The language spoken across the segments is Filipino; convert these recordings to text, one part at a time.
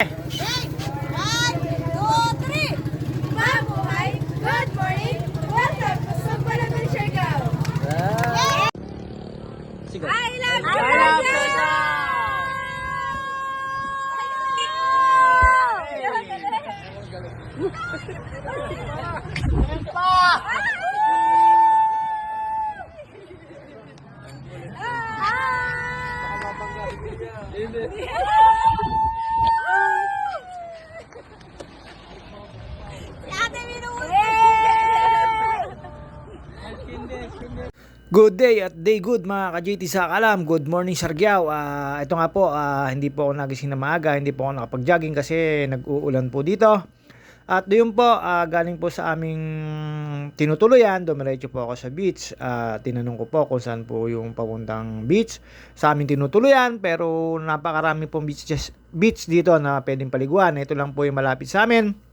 Hey! Good day at day good mga ka-JT sa Kalam. Good morning Sargyao. Ah, ito nga po, ah, hindi po ako nagising na maaga, hindi po ako nakapag-jogging kasi nag-uulan po dito. At doon po, ah, galing po sa aming tinutuluyan, dumiretso po ako sa beach. Ah, tinanong ko po kung saan po yung papuntang beach sa aming tinutuluyan. Pero napakarami pong beach, beach dito na pwedeng paliguan. Ito lang po yung malapit sa amin.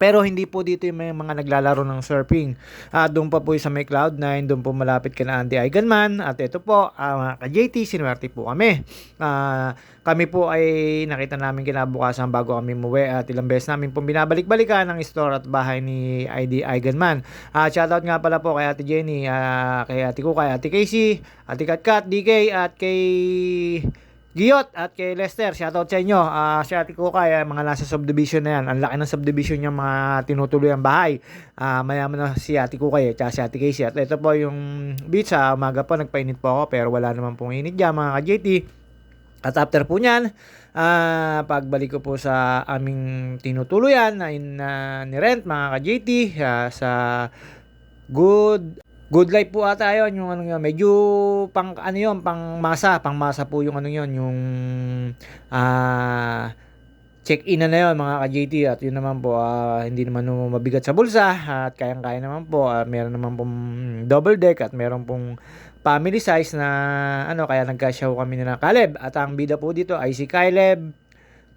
Pero hindi po dito yung may mga naglalaro ng surfing. At doon pa po yung sa may Cloud9, doon po malapit ka na Andy Eigenman. At ito po, uh, ka-JT, sinuwerte po kami. Ah, kami po ay nakita namin kinabukasan bago kami muwi at ilang beses namin pong binabalik-balikan ang store at bahay ni ID Eigenman. Uh, shoutout nga pala po kay Ate Jenny, ah, kay Ate Kukay, Ate Casey, Ate Katkat, DK at kay Giyot at kay Lester, shoutout sa inyo. Ah, si Ate Kukay, ah, mga nasa subdivision na yan. Ang laki ng subdivision yung mga tinutuloy ang bahay. Ah, mayaman na si Ate Kukay, at si Ate Casey. At ito po yung beach, sa umaga po, nagpainit po ako, pero wala naman pong init dyan, mga ka-JT. At after po niyan, ah, pagbalik ko po sa aming tinutuluyan na in, ah, ni Rent, mga ka-JT, ah, sa Good Good life po ata yun, yung ano yun, medyo pang ano yun, pang masa, pang masa po yung ano yun, yung ah check-in na na yun mga ka-JT at yun naman po ah, hindi naman no mabigat sa bulsa. At kayang-kaya naman po ah, meron naman pong double deck at meron pong family size na ano kaya nagkasyaw kami nila Caleb. At ang bida po dito ay si Caleb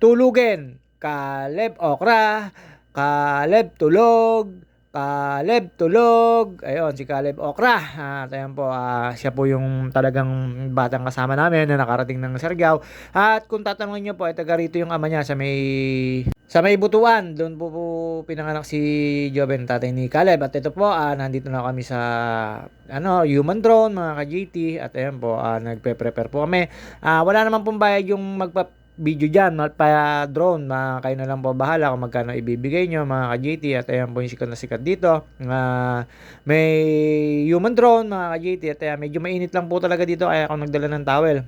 Tulugen. Caleb Okra. Caleb Tulog Caleb Tulog. Ayun, si Caleb Okra. At ayan po, ah, siya po yung talagang batang kasama namin na nakarating ng Sargao. At kung tatanungin niyo po, ay taga rito yung ama niya sa may sa may butuan. Doon po, po pinanganak si Joven, tatay ni Caleb. At ito po, ah, nandito na kami sa ano, human drone, mga ka-GT. At ayan po, ah, nagpe-prepare po kami. Ah, wala naman pong bayad yung magpa video dyan, pa drone, mga kayo na lang po bahala kung magkano ibibigay nyo mga ka-JT at ayan po yung sikat na sikat dito uh, may human drone mga ka-JT at ayan, medyo mainit lang po talaga dito kaya ako nagdala ng towel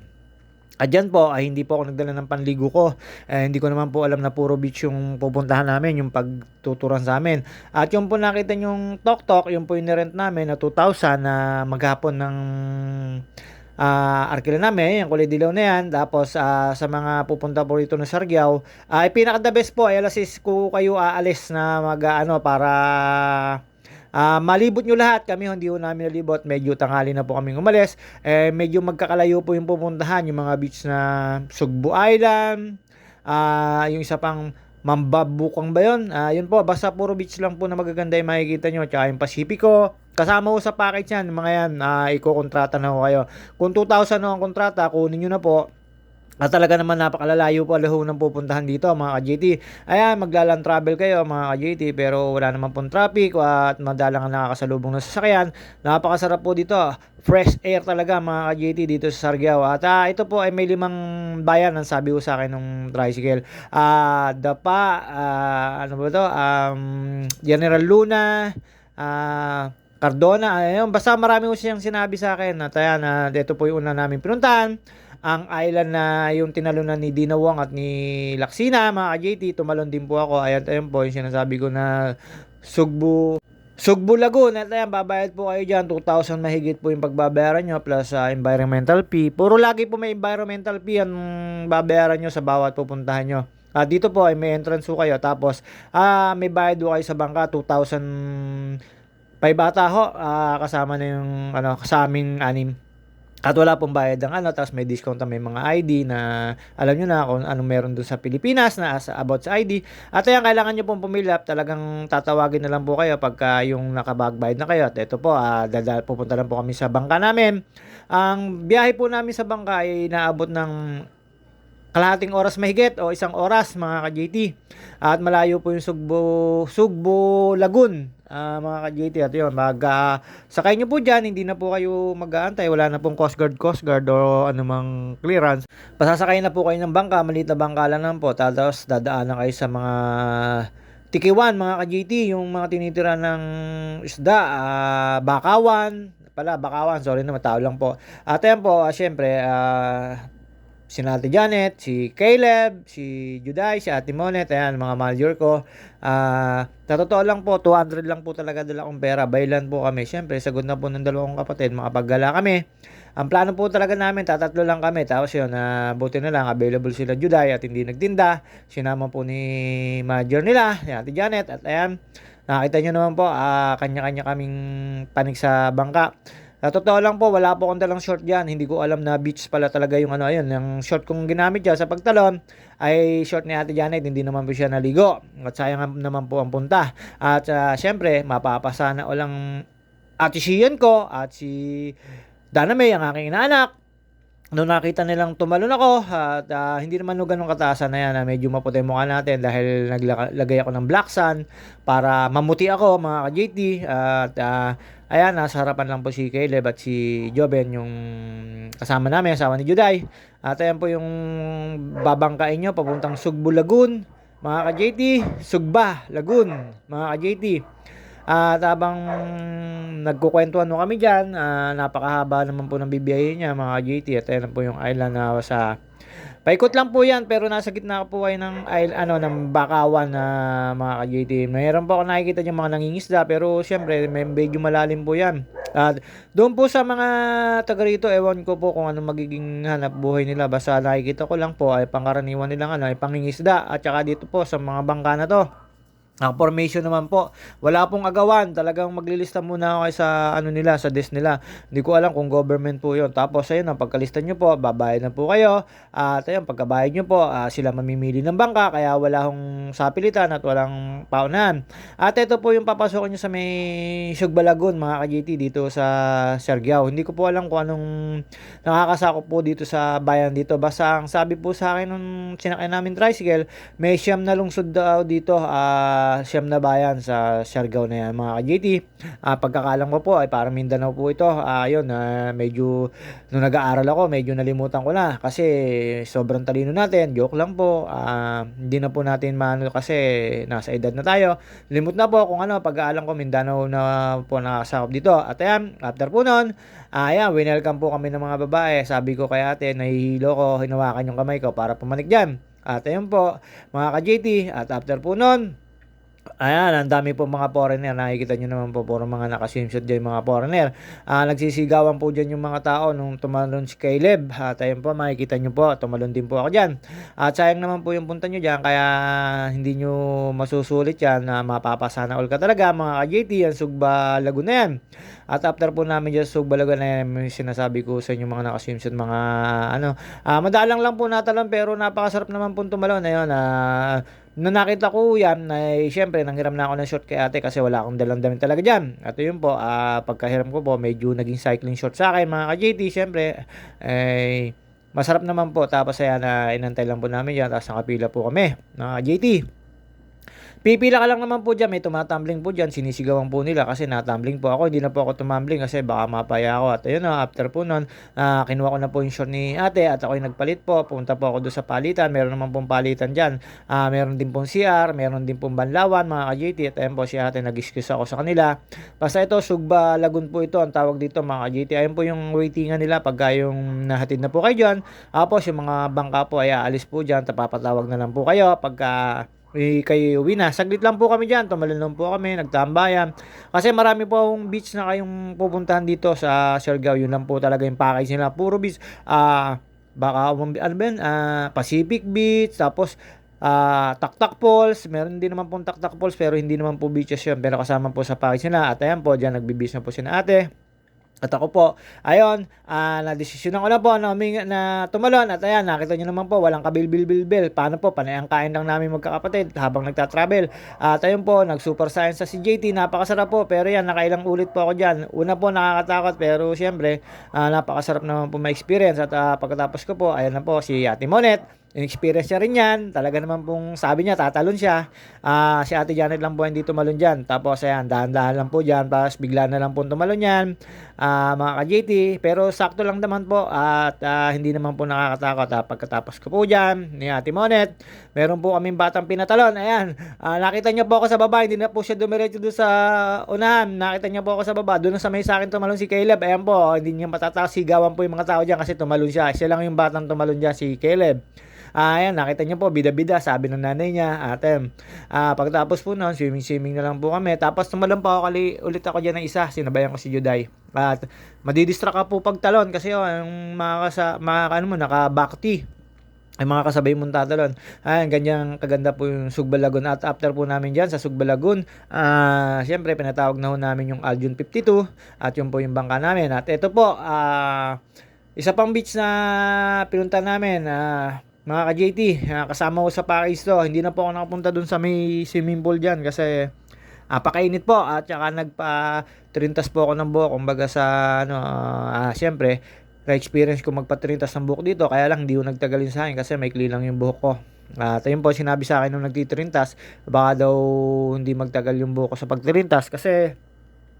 at dyan po, ay hindi po ako nagdala ng panligo ko. Eh, hindi ko naman po alam na puro beach yung pupuntahan namin, yung pagtuturan sa amin. At yung po nakita yung tok-tok, yung po yung nirent namin na 2,000 na maghapon ng uh, arkila namin, yung kulay dilaw na yan. Tapos uh, sa mga pupunta po rito ng Sargyao, ay uh, pinaka the best po ay alas 6 ko kayo aalis na mag ano para Uh, malibot nyo lahat. Kami hindi ko namin nalibot. Medyo tanghali na po kami umalis. Eh, medyo magkakalayo po yung pupuntahan. Yung mga beach na Sugbo Island. Uh, yung isa pang Mambabukang ba yun? Uh, yun po, basta puro beach lang po na magaganda yung makikita nyo. Tsaka yung Pacifico. Kasama ko sa package yan. Mga yan, uh, iko-kontrata na ko kayo. Kung 2,000 no ang kontrata, kunin nyo na po. At talaga naman napakalalayo po alaho ng pupuntahan dito mga ka-JT. Ayan, maglalang travel kayo mga ka-JT pero wala naman pong traffic at madalang ang nakakasalubong na sasakyan. Napakasarap po dito. Fresh air talaga mga ka-JT dito sa Sargao. At uh, ito po ay may limang bayan ang sabi ko sa akin ng tricycle. Uh, Dapa, uh, ano ba to? Um, General Luna, uh, Cardona, ayun, basta marami ko siyang sinabi sa akin at ayan, uh, ito po yung una namin pinuntahan ang island na yung tinalunan ni Dina Wong at ni Laksina, mga ka-JT, tumalon din po ako. Ayan, ayan po yung sinasabi ko na Sugbo Sugbo Lagoon, at ayan, babayad po kayo dyan, 2,000 mahigit po yung pagbabayaran nyo plus uh, environmental fee. Puro lagi po may environmental fee ang babayaran nyo sa bawat pupuntahan nyo. Uh, dito po ay may entrance po kayo, tapos uh, may bayad po kayo sa bangka, 2,000 5 bata ho, uh, kasama na yung ano, sa aming anim. At wala pong bayad ng ano, tapos may discount may mga ID na alam nyo na kung anong meron doon sa Pilipinas na sa about sa ID. At ayan, kailangan nyo pong pumilap, talagang tatawagin na lang po kayo pagka yung nakabagbayad na kayo. At ito po, uh, dada, pupunta lang po kami sa bangka namin. Ang biyahe po namin sa bangka ay naabot ng kalahating oras mahigit o isang oras mga ka-JT. At malayo po yung Sugbo, Sugbo Lagoon ah, mga ka-JT. At yun, mag, ah, sakay nyo po dyan, hindi na po kayo mag-aantay. Wala na pong Coast Guard, Coast Guard o anumang clearance. Pasasakay na po kayo ng bangka, maliit na bangka lang naman po. Tapos dadaanan kayo sa mga tikiwan mga ka-JT, yung mga tinitira ng isda, ah, bakawan, pala bakawan, sorry na matao lang po. At ayan po, ah, syempre, ah, si Nate Janet, si Caleb, si Juday, si Ate Monet, ayan, mga manager ko. Ah, sa totoo lang po, 200 lang po talaga dala kong pera. Bailan po kami. Syempre, sagot na po ng dalawang kapatid, makapaggala kami. Ang plano po talaga namin, tatatlo lang kami. Tapos yun, na buti na lang, available sila Juday at hindi nagtinda. Sinama po ni manager nila, si Ate Janet. At ayan, nakita nyo naman po, ah, kanya-kanya kaming panig sa bangka. Sa totoo lang po, wala po akong dalang short dyan. Hindi ko alam na beach pala talaga yung ano, ayun. Yung short kong ginamit dyan sa pagtalon ay short ni Ate Janet. Hindi naman po siya naligo. At sayang naman po ang punta. At ah, syempre, mapapasana o lang Ate Shion ko at si Dana May, ang aking inaanak. Noong nakita nilang tumalon ako at ah, hindi naman no ganun kataasan na yan na medyo maputi mukha natin dahil naglagay ako ng black sun para mamuti ako mga ka-JT at ah, ayan nasa harapan lang po si Caleb at si Joben yung kasama namin asawa ni Juday. At ayan po yung babangkain nyo papuntang Sugbo Lagoon mga ka-JT Sugba Lagoon mga ka-JT at habang nagkukwentuhan no kami dyan, ah, napakahaba naman po ng bibiyahe niya mga GT at ayan po yung island na sa Paikot lang po yan pero nasa gitna po kayo ng island, ano ng bakawan na mga ka-JT. Mayroon po ako nakikita yung mga nangingisda pero syempre may medyo malalim po yan. At doon po sa mga taga rito, ewan ko po kung ano magiging hanap buhay nila. Basta nakikita ko lang po ay pangkaraniwan nilang ano, ay pangingisda at saka dito po sa mga bangka na to. Ang formation naman po, wala pong agawan. Talagang maglilista muna ako sa ano nila, sa desk nila. Hindi ko alam kung government po 'yon. Tapos ayun, ang pagkalista nyo po, babayad na po kayo. At ayun, pagkabayad nyo po, ah, sila mamimili ng bangka kaya wala hong sapilitan at walang paunahan. At ito po yung papasokin nyo sa may Sugbalagon mga ka-GT dito sa Sergiao. Hindi ko po alam kung anong nakakasakop po dito sa bayan dito. Basta ang sabi po sa akin nung sinakay namin tricycle, may siyam na lungsod daw dito. ah siyam na bayan sa Siargao na yan mga ka-JT. Ah, pagkakalang ko po ay parang Mindanao po ito. Ah, yun, ah, medyo nung nag-aaral ako, medyo nalimutan ko na kasi sobrang talino natin. Joke lang po. Ah, hindi na po natin maano kasi nasa edad na tayo. Limot na po kung ano, pag-aalang ko Mindanao na po nakasakop dito. At ayan, after po nun, ah, ayan, winelcome po kami ng mga babae. Sabi ko kay ate, nahihilo ko, hinawakan yung kamay ko para pumanik dyan. At ayun po, mga ka-JT, at after po nun, Ayan, ang dami po mga foreigner. Nakikita nyo naman po, puro mga nakaswimsuit dyan mga foreigner. Ah, nagsisigawan po dyan yung mga tao nung tumalon si Caleb. At ayun po, makikita nyo po, tumalon din po ako dyan. At sayang naman po yung punta nyo dyan, kaya hindi nyo masusulit yan na mapapasana all ka talaga mga ka-JT, Sugba Laguna yan. At after po namin dyan Sugba Laguna yan, sinasabi ko sa inyo mga nakaswimsuit, mga ano, ah, madalang lang po natalon pero napakasarap naman po tumalon. Ayun, ah, Nung nakita ko yan, ay syempre nanghiram na ako ng short kay ate kasi wala akong dalang damit talaga dyan. At yun po, ah, pagkahiram ko po, medyo naging cycling short sa akin mga ka-JT. Syempre, eh, masarap naman po. Tapos ayan, na inantay lang po namin yan. Tapos nakapila po kami, mga ka-JT. Pipila ka lang naman po dyan, may tumatumbling po dyan, sinisigawan po nila kasi natumbling po ako, hindi na po ako tumambling kasi baka mapaya ako. At ayun na, after po nun, ah, kinuha ko na po yung short ni ate at ako yung nagpalit po, pumunta po ako doon sa palitan, meron naman pong palitan dyan. Ah, meron din pong CR, meron din pong banlawan, mga ka-JT, at ayun po si ate, nag-excuse ako sa kanila. Basta ito, Sugba Lagun po ito, ang tawag dito mga ka-JT. Ayun po yung waitingan nila pagka yung nahatid na po kayo dyan. Tapos yung mga bangka po ay aalis po dyan, tapapatawag na lang po kayo pagka eh, kayo uwi na. Saglit lang po kami dyan. Tumalon lang po kami. Nagtambayan. Kasi marami po akong beach na kayong pupuntahan dito sa Siargao. Yun lang po talaga yung package nila. Puro beach. Ah, baka, ano ba yun? Ah, Pacific Beach. Tapos, ah, Taktak Falls. Meron din naman pong Taktak Falls. Pero hindi naman po beaches yun. Pero kasama po sa package nila. At ayan po, dyan nagbe-beach na po si na ate. At ako po, ayun, ah, na-desisyonan ko na po na, huminga, na tumalon. At ayan, nakita nyo naman po, walang kabil-bil-bil-bil. Paano po, panay ang kain lang namin magkakapatid habang nagta-travel. At ayun po, nag-super science sa si JT, napakasarap po. Pero yan, nakailang ulit po ako dyan. Una po, nakakatakot, pero siyempre, ah, napakasarap naman po ma-experience. At ah, pagkatapos ko po, ayan na po, si Ate Monet. Inexperience niya rin yan. Talaga naman pong sabi niya, tatalon siya. Ah, si Ate Janet lang po hindi tumalon dyan. Tapos ayan, dahan-dahan lang po dyan. Tapos bigla na lang po tumalon yan. Ah, mga ka-JT. Pero sakto lang naman po. At ah, hindi naman po nakakatakot. Ah, pagkatapos ko po dyan, ni Ate Monet, meron po kaming batang pinatalon. Ayan, ah, nakita niya po ako sa baba. Hindi na po siya dumiretso doon sa unahan. Nakita niya po ako sa baba. Doon sa may sa akin tumalon si Caleb. Ayan po, hindi niya matatakas. Sigawan po yung mga tao dyan kasi tumalon siya. Siya lang yung batang tumalon dyan, si Caleb. Ah, ayan, nakita niyo po, bida-bida, sabi ng nanay niya, ate. Ah, pagtapos po noon, swimming-swimming na lang po kami. Tapos tumalon pa ako kali, ulit ako diyan ng isa, sinabayan ko si Juday. At madidistract ka po pag talon kasi oh, yung mga kasa, mga ano mo, naka-backti ay mga kasabay mong tatalon. Ayan, ganyan kaganda po yung Sugbalagon. At after po namin dyan sa Sugbalagon, ah, syempre pinatawag na ho namin yung Aljun 52 at yun po yung bangka namin. At ito po, ah, isa pang beach na pinunta namin, ah, mga ka-JT, ah, kasama ko sa Paris to. Hindi na po ako nakapunta dun sa may swimming pool dyan kasi apakainit po at saka nagpa trintas po ako ng buhok. Kumbaga sa ano ah syempre na-experience ko magpatrintas ng buhok dito. Kaya lang hindi ko nagtagalin sa akin kasi may lang yung buhok ko. At ayun po sinabi sa akin nung nagtitrintas baka daw hindi magtagal yung buhok ko sa pagtrintas kasi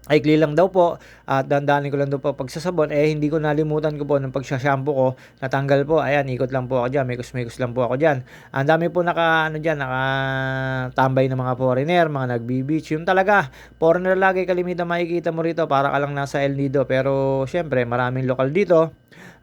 Aikli lang daw po at dandanin ko lang daw po pagsasabon eh hindi ko nalimutan ko po nung pagsashampoo ko natanggal po ayan ikot lang po ako dyan mikos-mikos lang po ako dyan. Ang dami po naka ano dyan naka tambay ng mga foreigner mga nagbi-beach yung talaga foreigner lagi kalimitan makikita mo rito para ka lang nasa El Nido pero syempre maraming lokal dito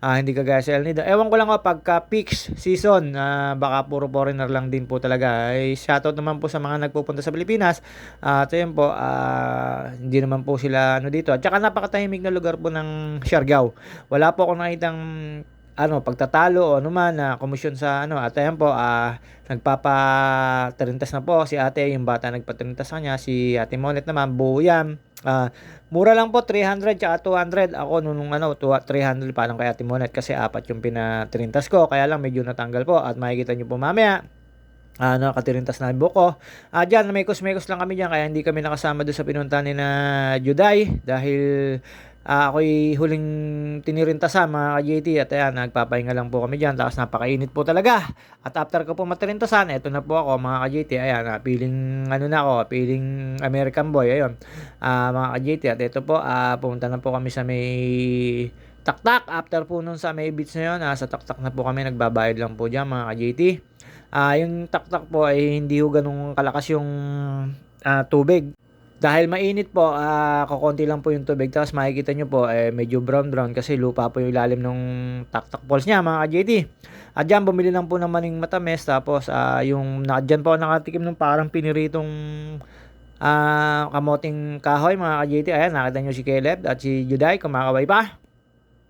Ah, hindi kagaya sa El Nido. Ewan ko lang ko pagka peak season, ah, baka puro foreigner lang din po talaga. Ay shoutout naman po sa mga nagpupunta sa Pilipinas. At ayun po, ah, hindi naman po sila ano dito. At saka napakatahimik na lugar po ng Siargao. Wala po akong nakitang ano, pagtatalo o ano man na komisyon sa ano. At ayun po, ah, nagpapatrintas na po si ate, yung bata nagpatrintas sa kanya, si ate Monet naman, buo yan. Ah, mura lang po 300 tsaka 200 ako nung nung ano tuwa- 300 parang kay Ate Monet kasi apat yung pinatrintas ko kaya lang medyo natanggal po at makikita nyo po mamaya Ah, nakatirintas na buhok ko. Ah, dyan, may kusmekos lang kami dyan, kaya hindi kami nakasama doon sa pinunta ni na Juday dahil ah, ako'y huling tinirintasan mga ka-JT at ayan, nagpapahinga lang po kami dyan. Tapos napakainit po talaga. At after ko po matirintasan, eto na po ako mga ka-JT. Ayan, ah, feeling ano na ako, feeling American boy. Ayun, ah, mga ka-JT. At ito po, ah, pumunta na po kami sa may taktak. After po nun sa may beach na yun, ah, sa taktak na po kami, nagbabayad lang po dyan mga ka-JT. Ah, yung taktak po ay hindi ho ganun kalakas yung ah, tubig. Dahil mainit po, ah kukonti lang po yung tubig. Tapos makikita nyo po, eh, medyo brown-brown kasi lupa po yung ilalim ng taktak falls niya, mga ka-JT. At dyan, bumili lang po ng maning matamis. Tapos, ah yung na, dyan po nakatikim ng parang piniritong ah kamoting kahoy, mga ka-JT. Ayan, nakita nyo si Caleb at si Juday, kumakaway pa.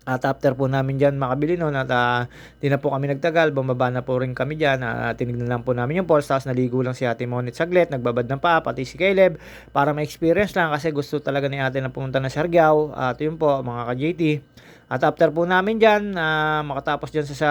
At after po namin dyan makabili noon at uh, di na po kami nagtagal, bumaba na po rin kami dyan. Uh, tinignan lang po namin yung falls, tapos naligo lang si ate Monet saglit, nagbabad ng pa, pati si Caleb, para ma-experience lang kasi gusto talaga ni ate na pumunta na Siargao. At yun po, mga ka-JT. At after po namin dyan, uh, makatapos dyan sa, sa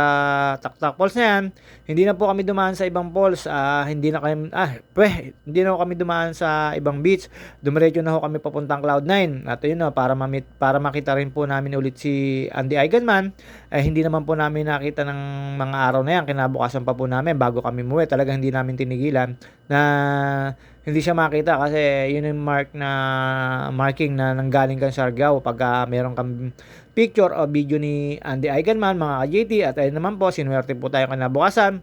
Taktak Falls na yan, hindi na po kami dumaan sa ibang falls. Uh, hindi na kami, ah, pweh, hindi na kami dumaan sa ibang beach. Dumiretso na ho kami papuntang Cloud9. At yun no, para, mamit, para makita rin po namin ulit si Andy Eigenman. Eh, hindi naman po namin nakita ng mga araw na yan. Kinabukasan pa po namin bago kami muwi. Talagang hindi namin tinigilan na hindi siya makita kasi yun yung mark na marking na nanggaling kang Siargao pag uh, meron kang picture o video ni Andy Eigenman mga ka-JT at ayun naman po sinuwerte po tayo kinabukasan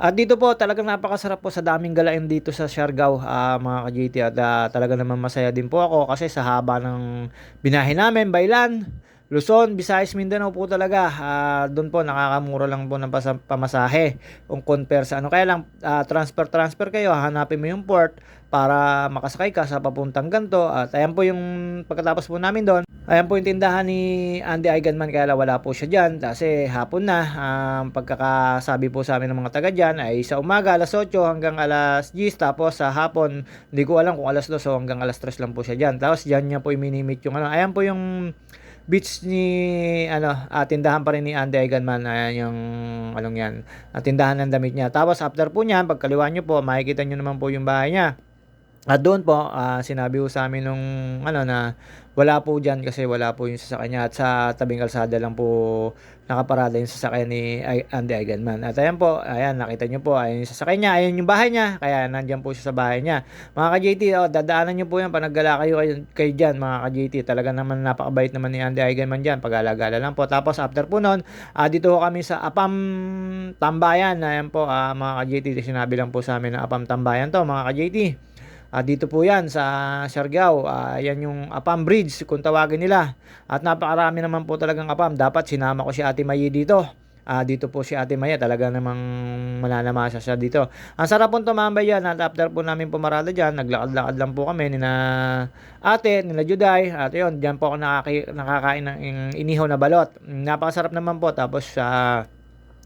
at dito po talagang napakasarap po sa daming galain dito sa Siargao uh, mga ka-JT at uh, talaga naman masaya din po ako kasi sa haba ng binahe namin Bailan Luzon, Visayas, Mindanao po talaga. Uh, doon po nakakamura lang po ng pamasahe kung compare sa ano. Kaya lang uh, transfer transfer kayo, hanapin mo yung port para makasakay ka sa papuntang ganto. At ayan po yung pagkatapos po namin doon. Ayan po yung tindahan ni Andy Eigenman kaya wala po siya dyan kasi hapon na. Um, pagkakasabi po sa amin ng mga taga dyan ay sa umaga alas 8 hanggang alas 10 tapos sa hapon hindi ko alam kung alas 2 so hanggang alas 3 lang po siya dyan. Tapos dyan niya po i-minimit yung ano. Ayan po yung beach ni ano, uh, tindahan pa rin ni Andy Eigenman ayan yung anong yan, uh, tindahan ng damit niya. Tapos after po niyan, pagkaliwa niyo po, makikita niyo naman po yung bahay niya. At doon po, ah, sinabi po sa amin nung ano na wala po dyan kasi wala po yung sasakyan niya at sa tabing kalsada lang po nakaparada yung sasakyan ni Andy Eigenman. At ayan po, ayan nakita niyo po, ayan yung sasakyan niya, ayan yung bahay niya, kaya nandyan po siya sa bahay niya. Mga ka-JT, oh, dadaanan niyo po yan, panaggala kayo, kayo, kayo dyan mga ka-JT. Talaga naman napakabait naman ni Andy Eigenman dyan, pag-alagala lang po. Tapos after po nun, ah, dito po kami sa Apam Tambayan, ayan po ah, mga ka-JT, sinabi lang po sa amin na Apam Tambayan to mga ka-JT. Ah, dito po yan sa Siargao. Ah, yan yung Apam Bridge kung tawagin nila. At napakarami naman po talagang Apam. Dapat sinama ko si Ate Mayi dito. Ah, dito po si Ate Maya. Talaga namang mananamasa siya dito. Ang sarap pong tumambay yan. At after po namin pumarada dyan, naglakad-lakad lang po kami ni na ate, nila Juday. At yun, dyan po ako nakaki- nakakain ng inihaw na balot. Napakasarap naman po. Tapos sa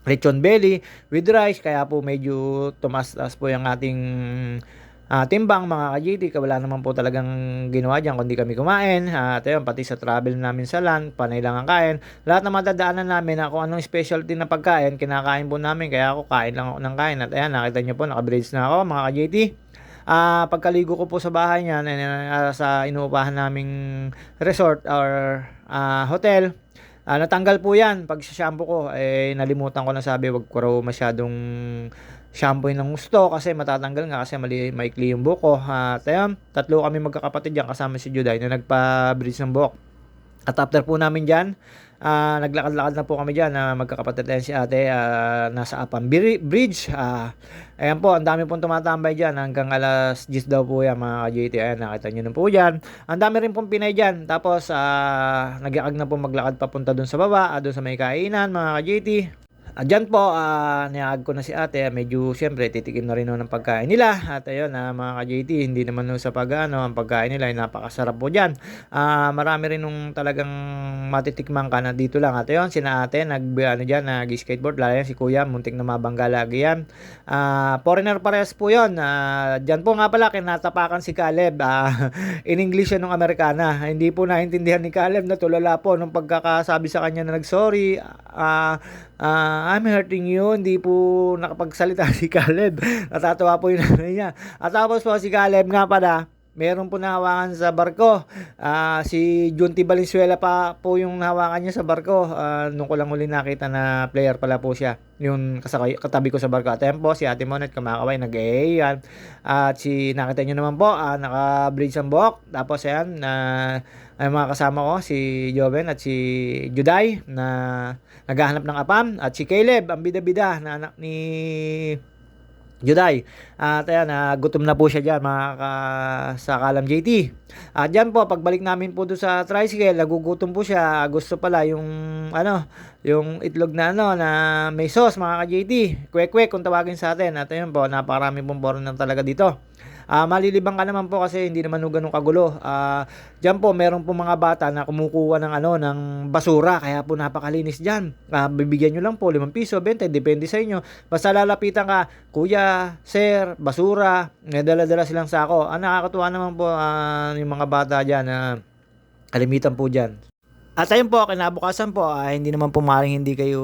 lechon belly with rice. Kaya po medyo tumas-tas po yung ating Ah, timbang mga ka-GT, wala naman po talagang ginawa dyan kundi kami kumain. Ah, At ayun, pati sa travel namin sa land, panay lang ang kain. Lahat ng matadaanan namin na kung anong specialty na pagkain, kinakain po namin. Kaya ako kain lang ako ng kain. At ayan, nakita nyo po, naka-braids na ako mga ka-GT. Ah, pagkaligo ko po sa bahay niya, uh, sa inuupahan naming resort or ah, hotel, Ah, natanggal po yan. Pag shampoo ko, eh, nalimutan ko na sabi, wag ko raw masyadong shampoo ng gusto kasi matatanggal nga kasi mali, maikli yung buhok ko. At ayun, tatlo kami magkakapatid dyan kasama si Juday na nagpa-bridge ng buhok. At after po namin dyan, ah, naglakad-lakad na po kami dyan na magkakapatid na si ate ah, nasa Apam Bri- Bridge. Ah, ayan po, ang dami pong tumatambay dyan hanggang alas 10 daw po yan mga ka-JT. Ayan, nakita nyo na po dyan. Ang dami rin pong Pinay dyan. Tapos, ah, nag na po maglakad papunta dun sa baba, ah, dun sa may kainan mga ka-JT. At dyan po, uh, niyag ko na si ate, medyo siyempre titikim na rin ako ng pagkain nila. At ayun, uh, mga ka-JT, hindi naman no sa pag-ano, ang pagkain nila ay napakasarap po dyan. Ah, marami rin nung talagang matitikman ka na dito lang. At ayun, sina ate, nag, ano dyan, nag-skateboard, lalo yan si kuya, muntik na mabangga lagi yan. Ah, foreigner parehas po yun. Ah, dyan po nga pala, kinatapakan si Caleb. Ah, in English yan ng Amerikana. Hindi po naintindihan ni Caleb na tulala po nung pagkakasabi sa kanya na nag-sorry. Ah, ah, I'm hurting you. Hindi po nakapagsalita si Caleb. Natatawa po yung nanay niya. At tapos po si Caleb nga pala, meron po nahawakan sa barko. Ah, si Junti Valenzuela pa po yung nahawakan niya sa barko. Ah, nung ko lang huli nakita na player pala po siya. Yung kasakay, katabi ko sa barko. At po, si Ate Monet kumakaway, nag. At si, nakita niyo naman po, ah, naka-bridge ang buhok. Tapos ayan, na ay mga kasama ko, si Joven at si Juday na naghahanap ng apam. At si Caleb, ang bida-bida na anak ni Juday. At ayan, uh, gutom na po siya dyan mga ka, sa Kalam JT. At dyan po, pagbalik namin po doon sa tricycle, nagugutom po siya. Gusto pala yung, ano, yung itlog na, ano, na may sauce mga ka JT. Kwek-kwek kung tawagin sa atin. At ayun po, napakarami pong foreigner talaga dito. Ah, malilibang ka naman po kasi hindi naman ganun kagulo. Ah, diyan po meron po mga bata na kumukuha ng ano ng basura kaya po napakalinis diyan. Ah, bibigyan niyo lang po 5 piso, 20, depende sa inyo. Basta lalapitan ka, kuya, sir, basura, may dala-dala silang sako. Ah, nakakatuwa naman po ah, yung mga bata diyan na kalimitan po diyan. At ayun po, kinabukasan po, ah, hindi naman po maaaring hindi kayo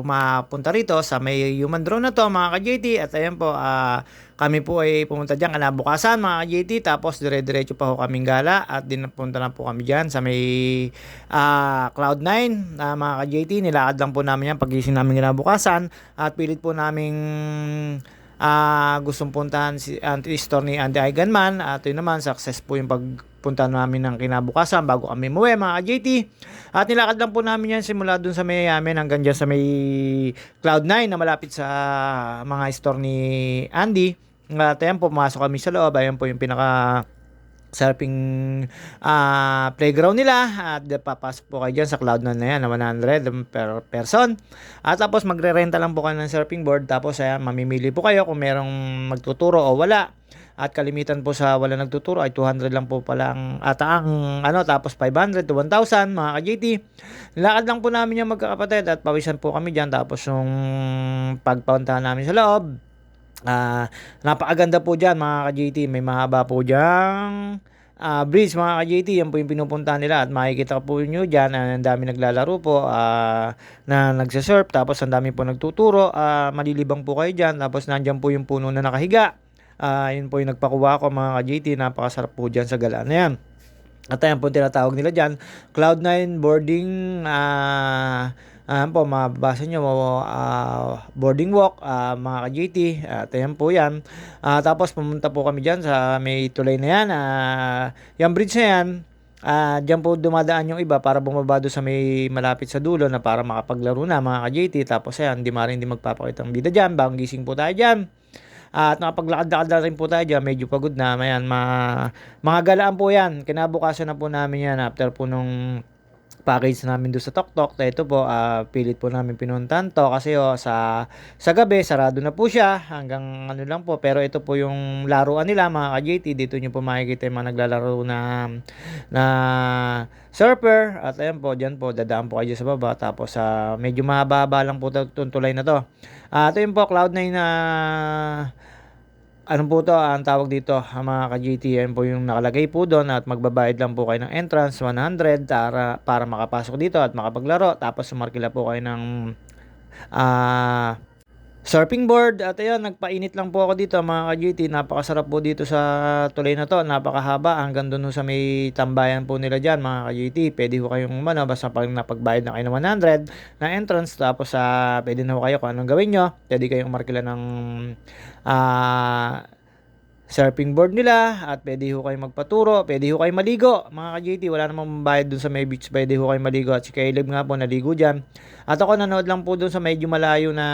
mapunta rito sa may human drone na to mga ka-JT. At ayun po, ah, kami po ay pumunta dyan kinabukasan mga ka-JT. Tapos dire-diretso pa ho kaming gala at din napunta na po kami dyan sa may ah, Cloud9 ah, mga ka-JT. Nilakad lang po namin yan pagising namin kinabukasan. At pilit po naming ah gustong puntahan si anti store ni Andy Eigenman. At yun naman success po yung pagpunta namin ng kinabukasan bago kami muwi mga JT at nilakad lang po namin yan simula dun sa may amin hanggang dyan sa may Cloud9 na malapit sa mga store ni Andy. At ayan po pumasok kami sa loob. Ayan po yung pinaka surfing ah playground nila at papasok po kayo dyan sa cloud na yan na 100 per person. At tapos magre-renta lang po kayo ng surfing board tapos ayan, mamimili po kayo kung merong magtuturo o wala. At kalimitan po sa wala nagtuturo ay 200 lang po pala ang ata ang ano tapos 500 to 1,000 mga ka-JT lakad lang po namin yung magkakapatid at pawisan po kami dyan tapos yung pagpauntahan namin sa loob Ah, napakaganda po diyan mga ka-JT. May mahaba po diyang ah, bridge mga ka-JT. Yan po yung pinupuntahan nila at makikita po niyo diyan ah, ang dami naglalaro po ah, na nagse-surf tapos ang dami po nagtuturo. Ah, malilibang po kayo diyan tapos nandiyan po yung puno na nakahiga. Ah, yun po yung nagpakuha ko mga ka-JT. Napakasarap po dyan sa gala na yan. At ayan po tinatawag nila dyan, Cloud9 boarding, ah, ayan po, mababasa nyo, ah, boarding walk, ah, mga ka-JT, at ayan po yan. Ah, tapos pumunta po kami dyan sa may tulay na yan, ah, yung bridge na yan, Ah, diyan po dumadaan yung iba para bumaba doon sa may malapit sa dulo na para makapaglaro na mga ka-JT. Tapos ayan, hindi maaaring hindi magpapakita ng bida dyan. Bagong gising po tayo dyan. At nakapaglakad-lakad na po tayo dyan. Medyo pagod na. Mayan, ma mga galaan po yan. Kinabukasan na po namin yan after po nung package namin doon sa Tok Tok. Ito po, ah, pilit po namin pinuntan to kasi oh, sa, sa gabi, sarado na po siya. Hanggang ano lang po. Pero ito po yung laruan nila mga ka-JT. Dito nyo po makikita yung mga naglalaro na, na surfer. At ayan po, dyan po, dadaan po kayo sa baba. Tapos sa medyo mahaba lang po itong tulay na to. Ah, ito yung po, Cloud9 na ano po to, ang tawag dito, ang mga ka-GT, yan po yung nakalagay po doon at magbabayad lang po kayo ng entrance, 100 para, para makapasok dito at makapaglaro. Tapos sumarkila po kayo ng ah surfing board at ayun, nagpainit lang po ako dito mga ka-GT. Napakasarap po dito sa tulay na to. Napakahaba hanggang doon sa may tambayan po nila dyan mga ka-GT. Pwede ho kayong umano basta pag napagbayad na kayo ng 100 na entrance tapos sa pwede na ho kayo kung anong gawin nyo. Pwede kayong markila ng ah surfing board nila at pwede ho kayo magpaturo, pwede ho kayo maligo. Mga ka-JT, wala namang bayad dun sa may beach, pwede ho kayo maligo. At si Caleb nga po, naligo dyan. At ako nanood lang po dun sa medyo malayo na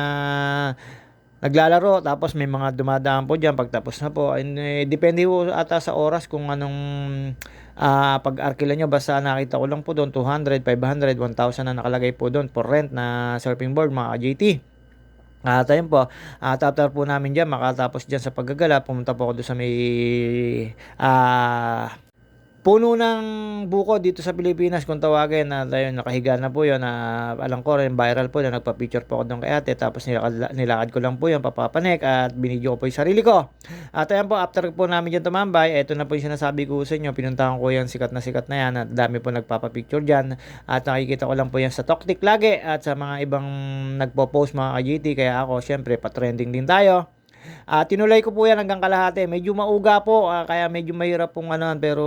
naglalaro. Tapos may mga dumadaan po dyan pagtapos na po. And, eh, depende ho ata sa oras kung anong ah pag-arkila nyo. Basta nakita ko lang po doon, 200, 500, 1,000 na nakalagay po doon for rent na surfing board mga ka-JT. At ayun po, at after po namin dyan, makatapos dyan sa paggagala, pumunta po ako doon sa may ah puno ng buko dito sa Pilipinas kung tawagin na ayun, nakahiga na po yun na alam ko rin viral po na nagpa-picture po ako doon kay ate tapos nilakad, nilakad ko lang po yun papapanek at binidyo ko po yung sarili ko. At ayun po after po namin dyan tumambay eto na po yung sinasabi ko sa inyo pinuntahan ko yan sikat na sikat na yan at dami po nagpapapicture dyan. At nakikita ko lang po yan sa Toktik lagi at sa mga ibang nagpo-post mga ka-GT kaya ako syempre pa-trending din tayo Ah, tinulay ko po yan hanggang kalahati. Medyo mauga po, ah, kaya medyo mahirap pong ano, pero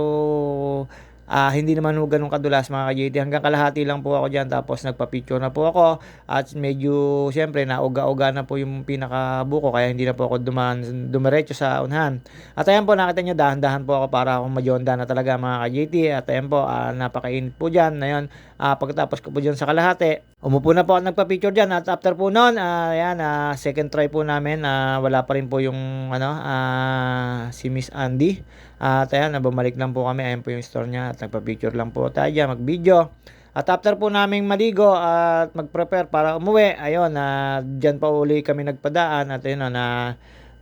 ah, hindi naman ho ganun kadulas mga ka-JT. Hanggang kalahati lang po ako dyan. Tapos nagpa-picture na po ako. At medyo, siyempre, nauga-uga na po yung pinakabuko. Kaya hindi na po ako duman, dumiretso sa unahan. At ayan po, nakita nyo, dahan-dahan po ako para akong majonda na talaga mga ka-JT. At ayan po, ah, napakainit po dyan. Ngayon, ah, pagkatapos ko po dyan sa kalahati, umupo na po ako nagpa-picture dyan. At after po noon, ah, ayan, ah, second try po namin. ah, wala pa rin po yung, ano, ah, si Miss Andy. At ayan, na bumalik lang po kami. Ayan po yung store niya. At nagpa-picture lang po tayo dyan, mag-video. At after po naming maligo at mag-prepare para umuwi, ayun, na dyan pa uli kami nagpadaan at ayun na, na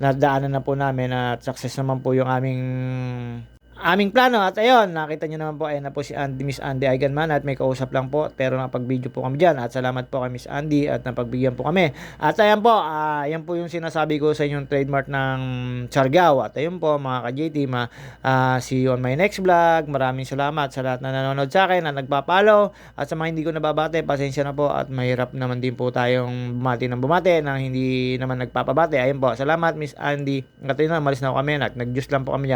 nadaanan na po namin at success naman po yung aming aming plano at ayun, nakita nyo naman po ayun na po si Andy, Miss Andy Eigenman at may kausap lang po pero napag-video po kami dyan. At salamat po kay Miss Andy at napagbigyan po kami. At ayan po, ah, ayan po yung sinasabi ko sa inyong trademark ng Chargao. At ayun po mga ka-JT ma, ah, see you on my next vlog. Maraming salamat sa lahat na nanonood sa akin at nagpa-follow. At sa mga hindi ko nababate pasensya na po at mahirap naman din po tayong bumati ng bumati na hindi naman nagpapabate. Ayun po, salamat Miss Andy. At ayun na, malis na ako kami at nag-juice lang po kami dyan